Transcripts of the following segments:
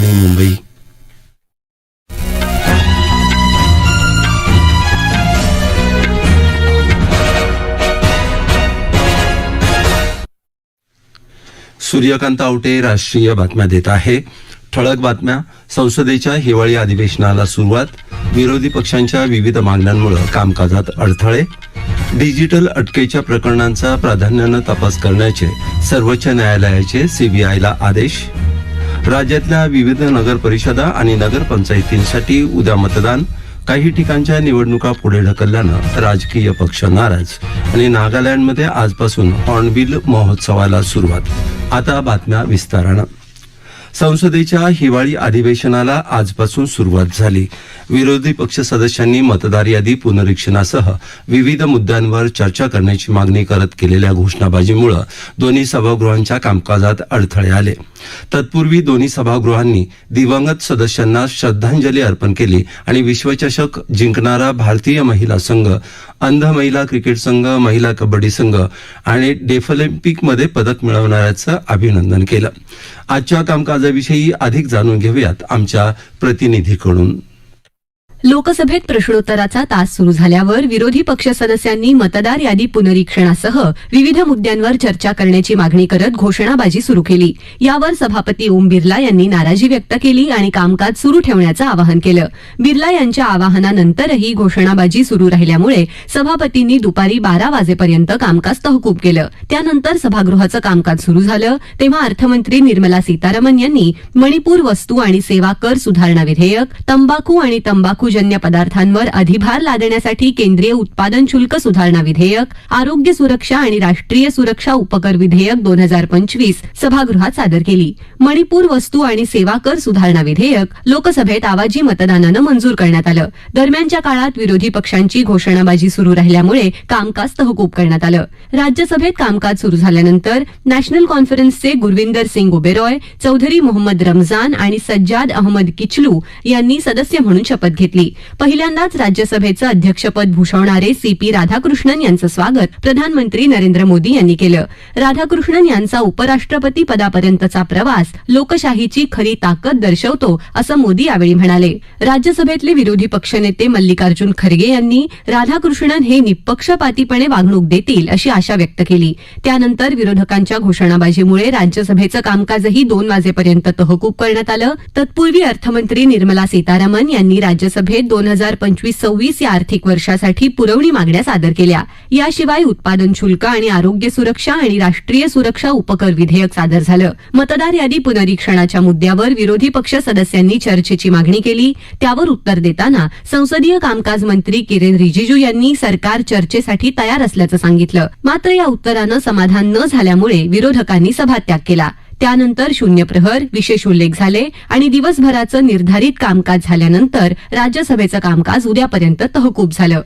आकाशवाणी मुंबई. सूर्यकांत आवटे राष्ट्रीय बातम्या देत आहे. ठळक बातम्या. संसदेच्या हिवाळी अधिवेशनाला सुरुवात. विरोधी पक्षांच्या विविध मागण्यांमुळे कामकाजात अडथळे. डिजिटल अटकेच्या प्रकरणांचा प्राधान्यानं तपास करण्याचे सर्वोच्च न्यायालयाचे सीबीआयला आदेश. राज्यातल्या विविध नगर परिषदा आणि नगरपंचायतींसाठी उद्या मतदान. काही ठिकाणच्या निवडणुका पुढे ढकलल्यानं राजकीय पक्ष नाराज. आणि नागालँडमध्ये आजपासून हॉर्नबिल महोत्सवाला सुरुवात. आता बातम्या विस्तारानं. संसदेच्या हिवाळी अधिवेशनाला आजपासून सुरुवात झाली. विरोधी पक्ष सदस्यांनी मतदार यादी पुनरीक्षणासह विविध मुद्द्यांवर चर्चा करण्याची मागणी करत केलेल्या घोषणाबाजीमुळे दोन्ही सभागृहांच्या कामकाजात अडथळे आले. तत्पूर्वी दोन्ही सभागृहांनी दिवंगत सदस्यांना श्रद्धांजली अर्पण केली आणि विश्वचषक जिंकणारा भारतीय महिला संघ अंध महिला क्रिकेट संघ महिला कबड्डी संघ आणि डेफलिम्पिकमध्ये पदक मिळवणाऱ्याचं अभिनंदन केलं. आजच्या समाजाविषयी अधिक जाणून घेऊयात आमच्या प्रतिनिधीकडून. लोकसभेत प्रश्नोत्तराचा तास सुरू झाल्यावर विरोधी पक्ष सदस्यांनी मतदार यादी पुनरीक्षणासह विविध मुद्द्यांवर चर्चा करण्याची मागणी करत घोषणाबाजी सुरू केली. यावर सभापती ओम बिर्ला यांनी नाराजी व्यक्त केली आणि कामकाज सुरू ठेवण्याचं आवाहन केलं. बिर्ला यांच्या आवाहनानंतरही घोषणाबाजी सुरू राहिल्यामुळे सभापतींनी दुपारी बारा वाजेपर्यंत कामकाज तहकूब केलं. त्यानंतर सभागृहाचं कामकाज सुरू झालं. तेव्हा अर्थमंत्री निर्मला सीतारामन यांनी मणिपूर वस्तू आणि सेवा कर सुधारणा विधेयक तंबाखू आणि तंबाखू तंबाखूजन्य पदार्थांवर अधिभार लादण्यासाठी केंद्रीय उत्पादन शुल्क सुधारणा विधेयक आरोग्य सुरक्षा आणि राष्ट्रीय सुरक्षा उपकर विधेयक दोन हजार पंचवीस सभागृहात सादर केली. मणिपूर वस्तू आणि सेवा कर सुधारणा विधेयक लोकसभेत आवाजी मतदानानं मंजूर करण्यात आलं. दरम्यानच्या काळात विरोधी पक्षांची घोषणाबाजी सुरू राहिल्यामुळे कामकाज तहकूब करण्यात आलं. राज्यसभेत कामकाज सुरू झाल्यानंतर नॅशनल कॉन्फरन्सचे गुरविंदर सिंग ओबेरॉय चौधरी मोहम्मद रमजान आणि सज्जाद अहमद किचलू यांनी सदस्य म्हणून शपथ घेतली. घेतली. पहिल्यांदाच राज्यसभेचं अध्यक्षपद भूषवणारे सी पी राधाकृष्णन यांचं स्वागत प्रधानमंत्री नरेंद्र मोदी यांनी केलं. राधाकृष्णन यांचा उपराष्ट्रपती पदापर्यंतचा प्रवास लोकशाहीची खरी ताकद दर्शवतो असं मोदी यावेळी म्हणाले. राज्यसभेतले विरोधी पक्षनेते मल्लिकार्जुन खरगे यांनी राधाकृष्णन हे निपक्षपातीपणे वागणूक देतील अशी आशा व्यक्त केली. त्यानंतर विरोधकांच्या घोषणाबाजीमुळे राज्यसभेचं कामकाजही दोन वाजेपर्यंत तहकूब करण्यात आलं. तत्पूर्वी अर्थमंत्री निर्मला सीतारामन यांनी राज्यसभेत दोन हजार पंचवीस सव्वीस या आर्थिक वर्षासाठी पुरवणी मागण्या सादर केल्या. याशिवाय उत्पादन शुल्क आणि आरोग्य सुरक्षा आणि राष्ट्रीय सुरक्षा उपकर विधेयक सादर झालं. मतदार यादी पुनरीक्षणाच्या मुद्द्यावर विरोधी पक्ष सदस्यांनी चर्चेची मागणी केली. त्यावर उत्तर देताना संसदीय कामकाज मंत्री किरेन रिजिजू यांनी सरकार चर्चेसाठी तयार असल्याचं सांगितलं. मात्र या उत्तरानं समाधान न झाल्यामुळे विरोधकांनी सभात्याग केला. त्यानंतर शून्य प्रहर विशेष उल्लेख झाले आणि दिवसभराचं निर्धारित कामकाज झाल्यानंतर राज्यसभेचं कामकाज उद्यापर्यंत तहकूब झालं.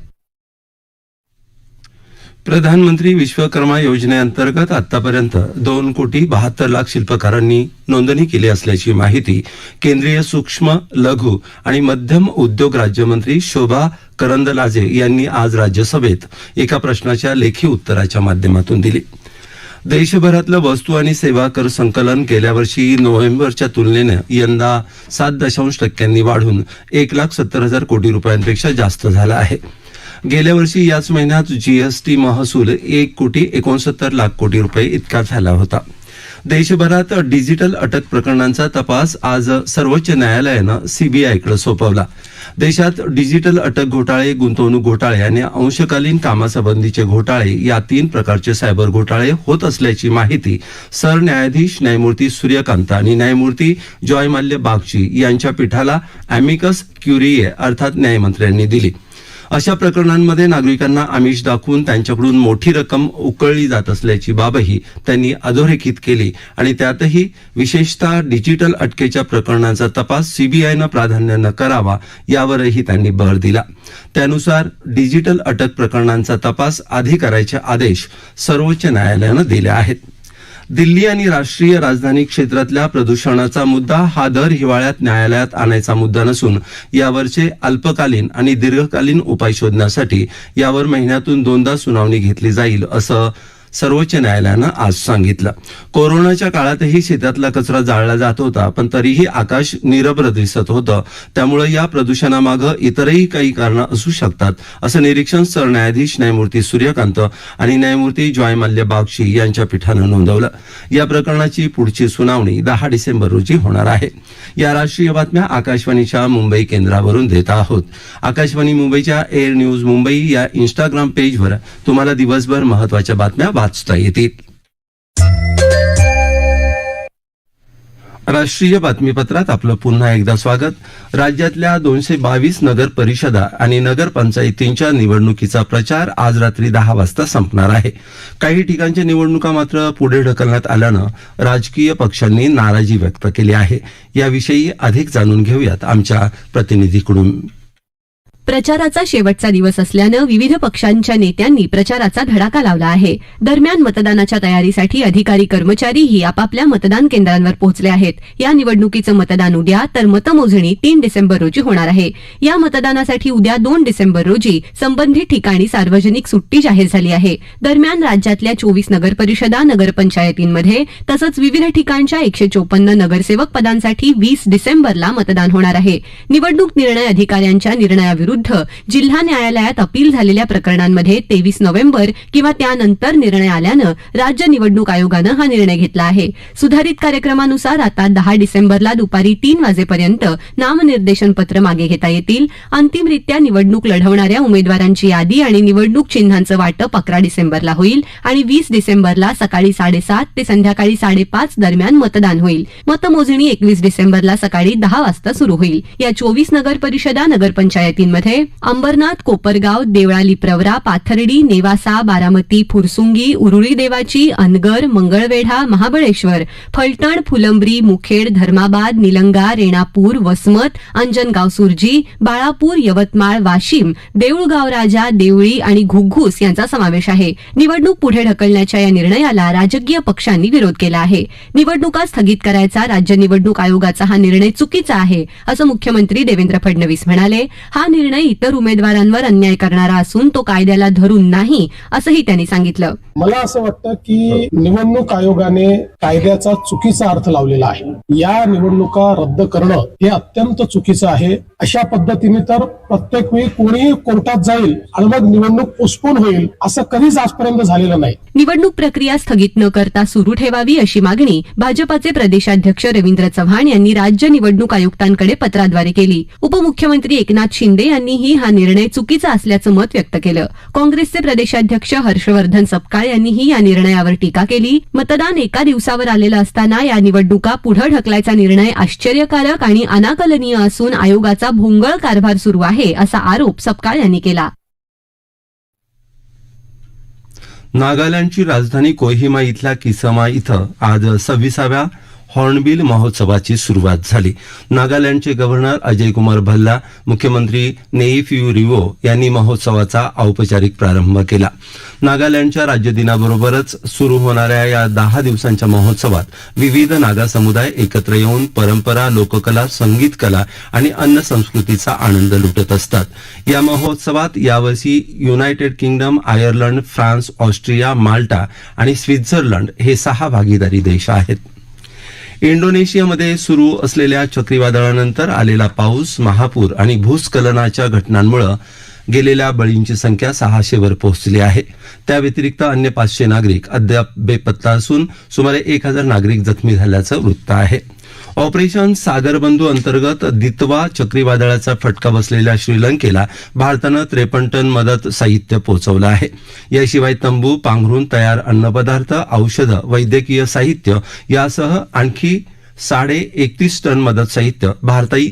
प्रधानमंत्री विश्वकर्मा योजनेअंतर्गत आतापर्यंत दोन कोटी बहात्तर लाख शिल्पकारांनी नोंदणी केली असल्याची माहिती केंद्रीय सूक्ष्म लघु आणि मध्यम उद्योग राज्यमंत्री शोभा करंदलाजे यांनी आज राज्यसभेत एका प्रश्नाच्या लेखी उत्तराच्या माध्यमातून दिली. देशभरातलं वस्तू आणि सेवा कर संकलन गेल्या वर्षी नोव्हेंबरच्या तुलनेनं यंदा सात दशांश टक्क्यांनी वाढून एक लाख सत्तर हजार कोटी रुपयांपेक्षा जास्त झाला आहे. गेल्या वर्षी याच महिन्यात जीएसटी महसूल एक कोटी एकोणसत्तर लाख कोटी रुपये इतका झाला होता. देशभरात डिजिटल अटक प्रकरणांचा तपास आज सर्वोच्च न्यायालयानं सीबीआयकडे सोपवला. देशात डिजिटल अटक घोटाळे गुंतवणूक घोटाळे आणि अंशकालीन कामासंबंधीचे घोटाळे या तीन प्रकारचे सायबर घोटाळे होत असल्याची माहिती सरन्यायाधीश न्यायमूर्ती सूर्यकांत आणि न्यायमूर्ती जॉय माल्य बागची यांच्या पीठाला अॅमिकस क्युरिये अर्थात न्यायमंत्र्यांनी दिली. अशा प्रकरणांमध्ये नागरिकांना आमिष दाखवून त्यांच्याकडून मोठी रक्कम उकळली जात असल्याची बाबही त्यांनी अधोरेखित केली आणि त्यातही विशेषतः डिजिटल अटकेच्या प्रकरणांचा तपास सीबीआयनं प्राधान्यानं करावा यावरही त्यांनी भर दिला. त्यानुसार डिजिटल अटक प्रकरणांचा तपास आधी करायचे आदेश सर्वोच्च न्यायालयानं दिले आहेत. दिल्ली आणि राष्ट्रीय राजधानी क्षेत्रातल्या प्रदूषणाचा मुद्दा हा दर हिवाळ्यात न्यायालयात आणायचा मुद्दा नसून यावरचे अल्पकालीन आणि दीर्घकालीन उपाय शोधण्यासाठी यावर महिन्यातून दोनदा सुनावणी घेतली जाईल असं सर्वोच्च न्यायालयानं आज सांगितलं. कोरोनाच्या काळातही शेतातला कचरा जाळला जात होता पण तरीही आकाश निरभ्र दिसत होतं. त्यामुळे या प्रदूषणामागं इतरही काही कारणं असू शकतात असं निरीक्षण सरन्यायाधीश न्यायमूर्ती सूर्यकांत आणि न्यायमूर्ती जॉय मल्य बागशी यांच्या पीठानं नोंदवलं. या प्रकरणाची पुढची सुनावणी दहा डिसेंबर रोजी होणार आहे. या राष्ट्रीय बातम्या आकाशवाणीच्या मुंबई केंद्रावरून देत आहोत. आकाशवाणी मुंबईच्या एअर न्यूज मुंबई या इंस्टाग्राम पेजवर तुम्हाला दिवसभर महत्त्वाच्या बातम्या वाचता येतील. राष्ट्रीय बातमीपत्रात आपलं पुन्हा एकदा स्वागत. राज्यातल्या दोनशे बावीस नगर परिषदा आणि नगरपंचायतींच्या निवडणुकीचा प्रचार आज रात्री दहा वाजता संपणार आहे. काही ठिकाणच्या निवडणुका मात्र पुढे ढकलण्यात आल्यानं राजकीय पक्षांनी नाराजी व्यक्त केली आहे. याविषयी अधिक जाणून घेऊयात आमच्या प्रतिनिधीकडून. प्रचाराचा शेवटचा दिवस असल्यानं विविध पक्षांच्या नेत्यांनी प्रचाराचा धडाका लावला आहे. दरम्यान मतदानाच्या तयारीसाठी अधिकारी कर्मचारीही आपापल्या मतदान केंद्रांवर पोहोचले आहेत. या निवडणुकीचं मतदान उद्या तर मतमोजणी तीन डिसेंबर रोजी होणार आहे. या मतदानासाठी उद्या दोन डिसेंबर रोजी संबंधित ठिकाणी सार्वजनिक सुट्टी जाहीर झाली आहे. दरम्यान राज्यातल्या चोवीस नगरपरिषदा नगरपंचायतींमध्ये तसंच विविध ठिकाणच्या एकशे चोपन्न नगरसेवक पदांसाठी वीस डिसेंबरला मतदान होणार आहे. निवडणूक निर्णय अधिकाऱ्यांच्या निर्णयाविरुद्ध जिल्हा न्यायालयात अपील झालेल्या प्रकरणांमध्ये तेवीस नोव्हेंबर किंवा त्यानंतर निर्णय आल्यानं राज्य निवडणूक आयोगानं हा निर्णय घेतला आहे. सुधारित कार्यक्रमानुसार आता दहा डिसेंबरला दुपारी तीन वाजेपर्यंत नामनिर्देशन पत्र मागे घेता येतील. अंतिमरित्या निवडणूक लढवणाऱ्या उमेदवारांची यादी आणि निवडणूक चिन्हांचं वाटप अकरा डिसेंबरला होईल आणि वीस डिसेंबरला सकाळी साडेसात ते संध्याकाळी साडेपाच दरम्यान मतदान होईल. मतमोजणी एकवीस डिसेंबरला सकाळी दहा वाजता सुरू होईल. या चोवीस नगर परिषदा नगरपंचायतींमध्ये अंबरनाथ कोपरगाव देवळाली प्रवरा पाथर्डी नेवासा बारामती फुरसुंगी उरुळी देवाची अनगर मंगळवेढा महाबळेश्वर फलटण फुलंब्री मुखेड धर्माबाद निलंगा रेणापूर वसमत अंजनगाव सुरजी बाळापूर यवतमाळ वाशिम देऊळगाव राजा देवळी आणि घुग्घुस यांचा समावेश आहे. निवडणूक पुढे ढकलण्याच्या या निर्णयाला राजकीय पक्षांनी विरोध केला आहे. निवडणुका स्थगित करायचा राज्य निवडणूक आयोगाचा हा निर्णय चुकीचा आहे असं मुख्यमंत्री देवेंद्र फडणवीस म्हणाले. हा निर्णय इतर उमेदवारांवर अन्याय करणारा असून तो कायद्याला धरून नाही असंही त्यांनी सांगितलं. मला असं वाटतं की निवडणूक आयोगाने कायद्याचा चुकीचा अर्थ लावलेला आहे. या निवडणुका रद्द करणं हे अत्यंत चुकीचं आहे. अशा पद्धतीने तर प्रत्येक वेळी कोणीही कोर्टात जाईल आणि मग निवडणूक पोस्टपोन होईल असं कधीच आजपर्यंत झालेलं नाही. निवडणूक प्रक्रिया स्थगित न करता सुरू ठेवावी अशी मागणी भाजपाचे प्रदेशाध्यक्ष रवींद्र चव्हाण यांनी राज्य निवडणूक आयुक्तांकडे पत्राद्वारे केली. उपमुख्यमंत्री एकनाथ शिंदे यांनीही हा निर्णय चुकीचा असल्याचं मत व्यक्त केलं. काँग्रेसचे प्रदेशाध्यक्ष हर्षवर्धन सपकाळ यांनीही या निर्णयावर टीका केली. मतदान एका दिवसावर आलेलं असताना या निवडणुका पुढे ढकलायचा निर्णय आश्चर्यकारक आणि अनाकलनीय असून आयोगाचा भोंगळ कारभार सुरू आहे असा आरोप सपकाळ यांनी केला. नागालँडची राजधानी कोहिमा इथल्या किसमा इथं आज सव्वीसाव्या हॉर्नबिल महोत्सवाची सुरुवात झाली. नागालँडचे गव्हर्नर अजय कुमार भल्ला मुख्यमंत्री नेईफ्यू रिवो यांनी महोत्सवाचा औपचारिक प्रारंभ केला. नागालँडच्या राज्यदिनाबरोबरच सुरू होणाऱ्या या दहा दिवसांच्या महोत्सवात विविध नागा समुदाय एकत्र येऊन परंपरा लोककला संगीत कला आणि अन्न संस्कृतीचा आनंद लुटत असतात. या महोत्सवात यावर्षी United Kingdom Ireland France Austria Malta आणि स्वित्झर्लंड हे सहा भागीदारी देश आहेत. इंडोनेशियामध्ये सुरू असलेल्या चक्रीवादळानंतर आलेला पाऊस महापूर आणि भूस्खलनाच्या घटनांमुळे गेलेल्या बळींची संख्या सहाशेवर पोहोचली आहे. त्या व्यतिरिक्त अन्य पाचशे नागरिक अद्याप बेपत्ता असून सुमारे एक हजार नागरिक जखमी झाल्याचं वृत्त आहे. ऑपरेशन सागरबंधू अंतर्गत दितवा चक्रीवादळाचा फटका बसलेल्या श्रीलंकेला भारतानं त्रेपन्न टन मदत साहित्य पोहोचवलं आहे. याशिवाय तंबू पांघरून तयार अन्नपदार्थ औषधं वैद्यकीय साहित्य यासह आणखी साडे एकतीस टन मदत साहित्य भारताई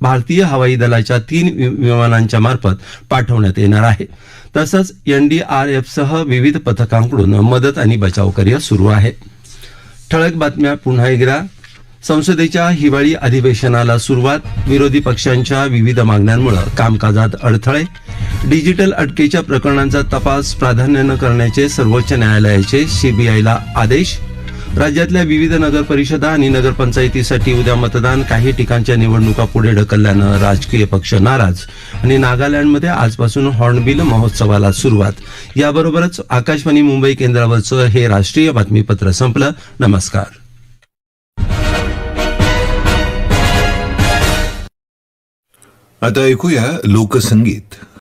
भारतीय हवाई दलाच्या तीन वि- विमानांच्या मार्फत पाठवण्यात येणार आहे. तसंच एनडीआरएफसह विविध पथकांकडून मदत आणि बचाव कार्य सुरू आहे. ठळक बातम्या पुन्हा एकदा. संसदेच्या हिवाळी अधिवेशनाला सुरुवात विरोधी पक्षांच्या विविध मागण्यांमुळे कामकाजात अडथळे डिजिटल अटकेच्या प्रकरणांचा तपास प्राधान्यानं करण्याचे सर्वोच्च न्यायालयाचे सीबीआयला आदेश राज्यातल्या विविध नगर परिषदा आणि नगरपंचायतीसाठी उद्या मतदान काही ठिकाणच्या निवडणुका पुढे ढकलल्यानं राजकीय पक्ष नाराज आणि नागालँडमध्ये आजपासून हॉर्नबिल महोत्सवाला सुरुवात. याबरोबरच आकाशवाणी मुंबई केंद्रावरचं हे राष्ट्रीय बातमीपत्र संपलं. नमस्कार. आता ऐकूया लोकसंगीत.